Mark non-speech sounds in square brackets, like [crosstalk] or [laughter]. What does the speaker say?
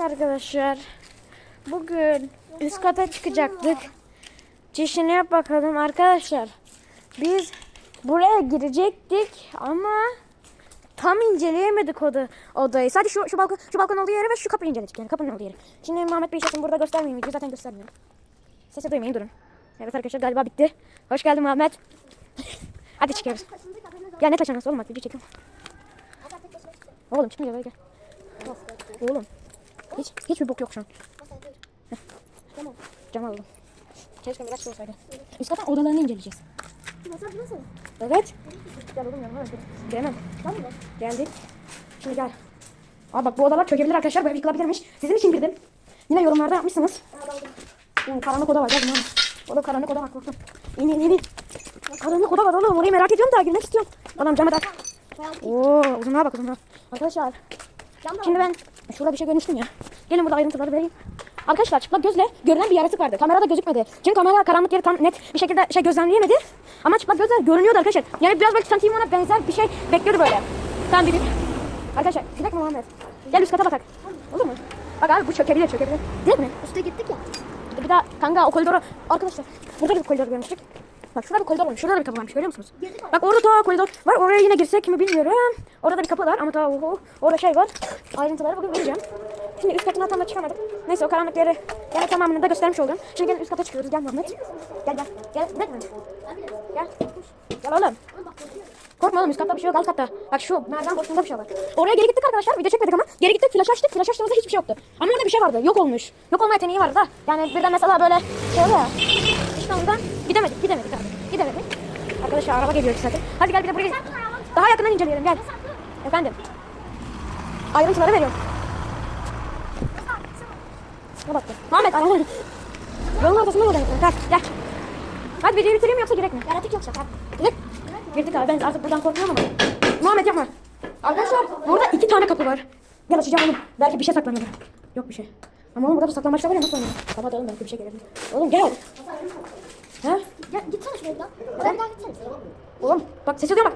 Evet arkadaşlar. Bugün üst kata çıkacaktık. Çişini yap bakalım arkadaşlar. Biz buraya girecektik ama tam inceleyemedik oda, odayı. Sadece şu, şu balkon şu balkon olduğu yeri ve şu kapıyı inceledik yani kapının olduğu yeri. Şimdi Muhammed Bey şahsım burada göstermeyeyim videoyu zaten göstermiyorum. Sesi duymayın durun. Evet arkadaşlar galiba bitti. Hoş geldin Muhammed. [laughs] Hadi çıkıyoruz. Ya ne taşınması oğlum bak video çekiyorum. Oğlum çıkmıyor gel. Oğlum. Hiç, hiçbir bok yok şu an. Tamam. Cam alalım. Keşke biraz şey olsaydı. Üst katın odalarını inceleyeceğiz. Masaj nasıl? Evet. Gel oğlum yanıma. Gelemem. Tamam mı? Geldik. Şimdi gel. Aa bak bu odalar çökebilir arkadaşlar. Böyle yıkılabilirmiş. Sizin için girdim. Yine yorumlarda yapmışsınız. Yani karanlık oda var. Gel bunlar. Oğlum karanlık oda var korktum. İn in in. Karanlık oda var oğlum. Orayı merak ediyorum da girmek istiyorum. Adam cama tak. Oo uzunluğa bak uzunluğa. Arkadaşlar Şimdi ben şurada bir şey görmüştüm ya. Gelin burada ayrıntıları vereyim. Arkadaşlar çıplak gözle görünen bir yaratık vardı. Kamerada gözükmedi. Çünkü kamera karanlık yeri tam net bir şekilde şey gözlemleyemedi. Ama çıplak gözle görünüyordu arkadaşlar. Yani biraz belki tanıtayım ona benzer bir şey bekliyordu böyle. Tamam dedim. Arkadaşlar gidek mi Muhammed? Gel üst kata bakalım. Olur mu? Bak abi bu çökebilir çökebilir. Değil mi? üste gittik ya. Bir daha kanka o koridoru arkadaşlar burada da bir koridor görmüştük. Bak şurada bir koridor olmuş. Şurada da bir kapı varmış. Görüyor musunuz? Bak orada ta koridor var. Oraya yine girsek mi bilmiyorum. Orada da bir kapı var ama ta oho, orada şey var. Ayrıntıları bugün vereceğim. Şimdi üst katına tam da çıkamadık. Neyse o karanlık yeri yani tamamını da göstermiş oldum. Şimdi gel üst kata çıkıyoruz. Gel Muhammed. Gel gel. Gel. Gel. Gel. Gel oğlum. Korkma oğlum üst katta bir şey yok alt katta. Bak şu merdiven boşluğunda bir şey var. Oraya geri gittik arkadaşlar video çekmedik ama geri gittik flash açtık flash açtığımızda hiçbir şey yoktu. Ama orada bir şey vardı yok olmuş. Yok olma yeteneği vardı da. Yani birden mesela böyle şey oluyor. İşte ondan gidemedik gidemedik abi. Gidemedik. Arkadaşlar araba geliyor iki saattir. Hadi gel bir de buraya Daha yakından inceleyelim gel. Efendim. Ayrıntıları veriyorum. Ne baktı? Muhammed arabayı. Yolun ortasında mı oradayım? Gel gel. Hadi videoyu bitireyim yoksa gerek mi? Yaratık yoksa kalk. Girdik. Abi ben artık buradan korkmuyorum ama. Muhammed yapma. Arkadaşlar burada iki tane kapı var. Gel açacağım oğlum. Belki bir şey saklanıyor. Yok bir şey. Ama oğlum burada bir saklanmaçta var ya nasıl oynayalım? Kapat oğlum belki bir şey gelebilir. Oğlum gel. Ha? Gel gitsene bir daha gitsene. Oğlum bak ses ediyor bak.